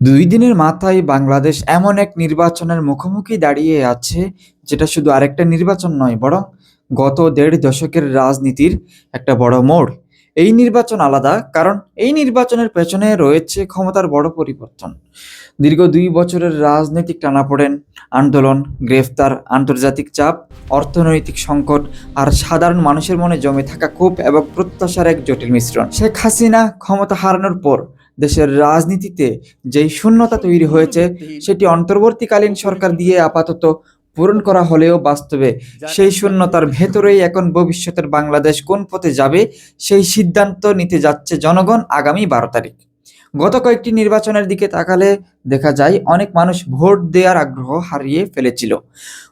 দুই দিনের মাথায় বাংলাদেশ এমন এক নির্বাচনের মুখোমুখি দাঁড়িয়ে আছে, যেটা শুধু আরেকটা নির্বাচন নয়, বরং গত দেড় দশকের রাজনীতির একটা বড় মোড়। এই নির্বাচন আলাদা, কারণ এই নির্বাচনের পেছনে রয়েছে ক্ষমতার বড় পরিবর্তন। দীর্ঘ দুই বছরের রাজনৈতিক টানাপোড়েন আন্দোলন, গ্রেফতার, আন্তর্জাতিক চাপ, অর্থনৈতিক সংকট আর সাধারণ মানুষের মনে জমে থাকা ক্ষোভ এবং প্রত্যাশার এক জটিল মিশ্রণ। শেখ হাসিনা ক্ষমতা হারানোর পর দেশের রাজনীতিতে যেই শূন্যতা তৈরি হয়েছে সেটি অন্তর্বর্তীকালীন সরকার দিয়ে আপাতত পূরণ করা হলেও বাস্তবে সেই শূন্যতার ভেতরেই এখন ভবিষ্যতের বাংলাদেশ কোন পথে যাবে সেই সিদ্ধান্ত নিতে যাচ্ছে জনগণ আগামী বারো তারিখ। গত কয়েকটি নির্বাচনের দিকে তাকালে দেখা যায় অনেক মানুষ ভোট দেওয়ার আগ্রহ হারিয়ে ফেলেছিল।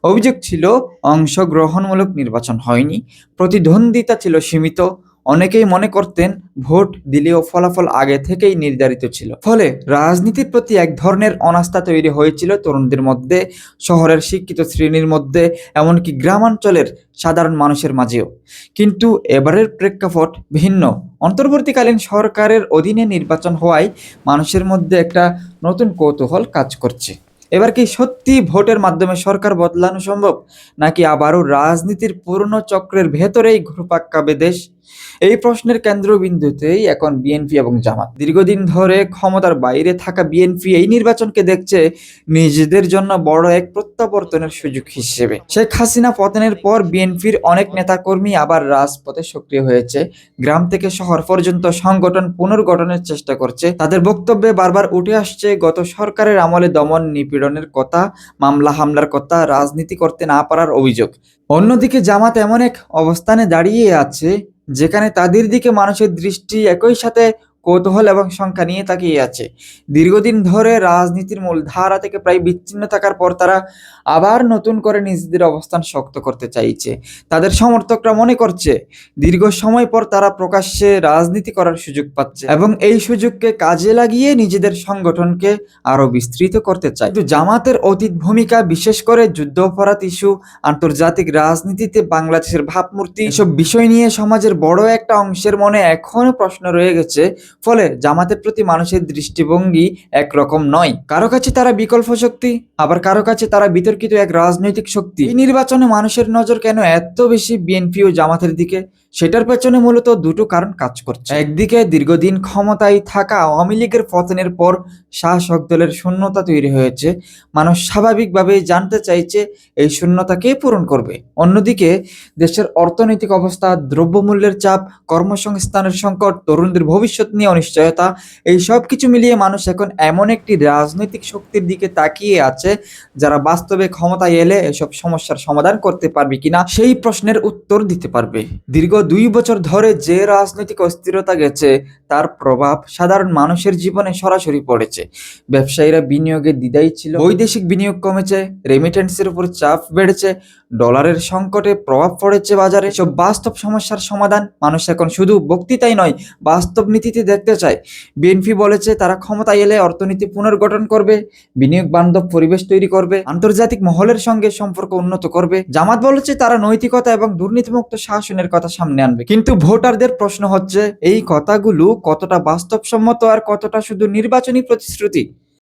অভিযোগ ছিল অংশগ্রহণমূলক নির্বাচন হয়নি প্রতিদ্বন্দ্বিতা ছিল সীমিত অনেকেই মনে করতেন ভোট দিলেও ফলাফল আগে থেকেই নির্ধারিত ছিল। ফলে রাজনীতির প্রতি এক ধরনের অনাস্থা তৈরি হয়েছিল তরুণদের মধ্যে, শহরের শিক্ষিত শ্রেণির মধ্যে, এমনকি গ্রামাঞ্চলের সাধারণ মানুষের মাঝেও। কিন্তু এবারের প্রেক্ষাপট ভিন্ন। অন্তর্বর্তীকালীন সরকারের অধীনে নির্বাচন হওয়ায় মানুষের মধ্যে একটা নতুন কৌতূহল কাজ করছে। এবার কি সত্যি ভোটের মাধ্যমে সরকার বদলানো সম্ভব, নাকি আবারও রাজনীতির পুরনো চক্রের ভেতরেই ঘুরপাক খাবে দেশ? এই প্রশ্নের কেন্দ্রবিন্দুতেই এখন বিএনপি এবং জামাত। দীর্ঘদিন ধরে ক্ষমতার বাইরে থাকা বিএনপি এই নির্বাচনকে দেখছে নিজেদের জন্য বড় এক প্রত্যাবর্তনের সুযোগ হিসেবে। শেখ হাসিনা পতনের পর বিএনপির অনেক নেতাকর্মী আবার রাজপথে সক্রিয় হয়েছে। গ্রাম থেকে শহর পর্যন্ত সংগঠন পুনর্গঠনের চেষ্টা করছে। তাদের বক্তব্যে বারবার উঠে আসছে, গত সরকারের আমলে দমন নিপীড়নের কথা, মামলা হামলার কথা, রাজনীতি করতে না পারার অভিযোগ। অন্যদিকে জামাত এমন এক অবস্থানে দাঁড়িয়ে আছে যেখানে তাদের দিকে মানুষের দৃষ্টি একই সাথে কৌতূহল এবং সংখ্যা নিয়ে তাকিয়ে আছে। দীর্ঘদিন ধরে রাজনীতির মূল ধারা থেকে প্রায় বিচ্ছিন্ন থাকার পর তারা আবার নতুন করে নিজেদের অবস্থান শক্ত করতে চাইছে। তাদের সমর্থকরা মনে করছে, দীর্ঘ সময় পর তারা প্রকাশ্যে রাজনীতি করার সুযোগ পাচ্ছে এবং এই সুযোগকে কাজে লাগিয়ে নিজেদের সংগঠনকে আরও বিস্তৃত করতে চায়। কিন্তু জামাতের অতীত ভূমিকা, বিশেষ করে যুদ্ধ অপরাধ ইস্যু, আন্তর্জাতিক রাজনীতিতে বাংলাদেশের ভাবমূর্তি, এসব বিষয় নিয়ে সমাজের বড় একটা অংশের মনে এখনও প্রশ্ন রয়ে গেছে ফলে জামাতের প্রতি মানুষের দৃষ্টিভঙ্গি একরকম নয়। কারও কাছে তারা বিকল্প শক্তি, আবার কারও কাছে তারা বিতর্কিত এক রাজনৈতিক শক্তি। নির্বাচনে মানুষের নজর কেন এত বেশি বিএনপি ও জামাতের দিকে? সেটার পেছনে মূলত দুটো কারণ কাজ করছে। একদিকে দীর্ঘদিন ক্ষমতায় থাকা আওয়ামী লীগের পতনের পর শাসক দলের শূন্যতা তৈরি হয়েছে। মানুষ স্বাভাবিকভাবেই জানতে চাইছে এই শূন্যতা কে পূরণ করবে। অন্যদিকে দেশের অর্থনৈতিক অবস্থা, দ্রব্যমূল্যের চাপ, কর্মসংস্থানের সংকট, তরুণদের ভবিষ্যৎ নিয়ে অনিশ্চয়তা, এই সব কিছু মিলিয়ে মানুষ এখন এমন একটি রাজনৈতিক শক্তির দিকে তাকিয়ে আছে, যারা বাস্তবে ক্ষমতায় এলে এসব সমস্যার সমাধান করতে পারবে কিনা, সেই প্রশ্নের উত্তর দিতে পারবে। দীর্ঘ দুই বছর ধরে যে রাজনৈতিক অস্থিরতা গেছে, তার প্রভাব সাধারণ মানুষের জীবনে সরাসরি পড়েছে। ব্যবসায়ীরা বিনিয়োগে দ্বিধাই ছিল, বৈদেশিক বিনিয়োগ কমেছে রেমিটেন্সের উপর চাপ বেড়েছে ডলারের সংকটে প্রভাব পড়েছে বাজারে। সব বাস্তব সমস্যার সমাধান মানুষ এখন শুধু বক্তৃতাই নয়, বাস্তব নীতিতে দেখতে চায়। বিএনপি বলেছে তারা ক্ষমতায় এলে অর্থনীতি পুনর্গঠন করবে, বিনিয়োগ বান্ধব পরিবেশ তৈরি করবে, আন্তর্জাতিক মহলের সঙ্গে সম্পর্ক উন্নত করবে। জামাত বলেছে তারা নৈতিকতা এবং দুর্নীতিমুক্ত শাসনের কথা সামনে আনবে। কিন্তু ভোটারদের প্রশ্ন হচ্ছে, এই কথাগুলো কতটা বাস্তবসম্মত আর কতটা শুধু নির্বাচনী প্রতিশ্রুতি?